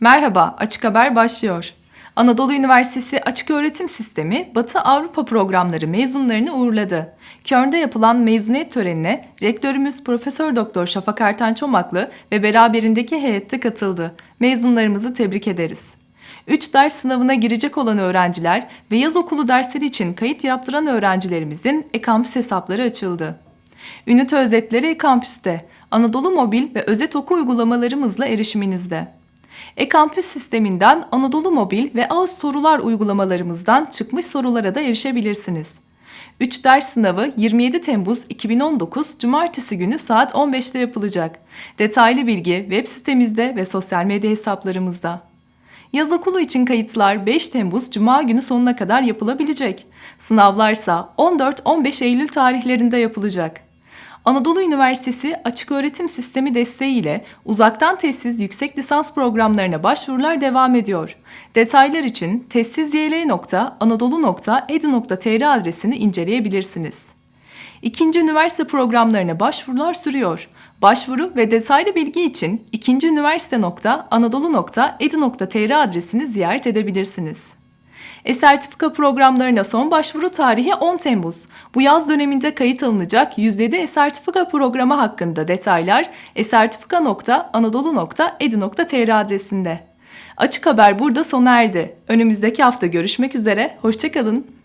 Merhaba, Açık Haber başlıyor. Anadolu Üniversitesi Açık Öğretim Sistemi Batı Avrupa programları mezunlarını uğurladı. Köln'de yapılan mezuniyet törenine rektörümüz Profesör Doktor Şafak Ertan Çomaklı ve beraberindeki heyette katıldı. Mezunlarımızı tebrik ederiz. 3 ders sınavına girecek olan öğrenciler ve yaz okulu dersleri için kayıt yaptıran öğrencilerimizin e-kampüs hesapları açıldı. Ünite özetleri e-kampüste, Anadolu Mobil ve özet oku uygulamalarımızla erişiminizde. E-kampüs sisteminden Anadolu Mobil ve Ağız sorular uygulamalarımızdan çıkmış sorulara da erişebilirsiniz. 3 ders sınavı 27 Temmuz 2019 Cumartesi günü saat 15'te yapılacak. Detaylı bilgi web sitemizde ve sosyal medya hesaplarımızda. Yaz okulu için kayıtlar 5 Temmuz Cuma günü sonuna kadar yapılabilecek. Sınavlarsa 14-15 Eylül tarihlerinde yapılacak. Anadolu Üniversitesi Açık Öğretim Sistemi desteğiyle uzaktan tesis yüksek lisans programlarına başvurular devam ediyor. Detaylar için tessizyl.anadolu.edu.tr adresini inceleyebilirsiniz. İkinci üniversite programlarına başvurular sürüyor. Başvuru ve detaylı bilgi için ikinciüniversite.anadolu.edu.tr adresini ziyaret edebilirsiniz. E-sertifika programlarına son başvuru tarihi 10 Temmuz. Bu yaz döneminde kayıt alınacak 107 e-sertifika programı hakkında detaylar esertifika.anadolu.edu.tr adresinde. Açık Haber burada sona erdi. Önümüzdeki hafta görüşmek üzere, hoşçakalın.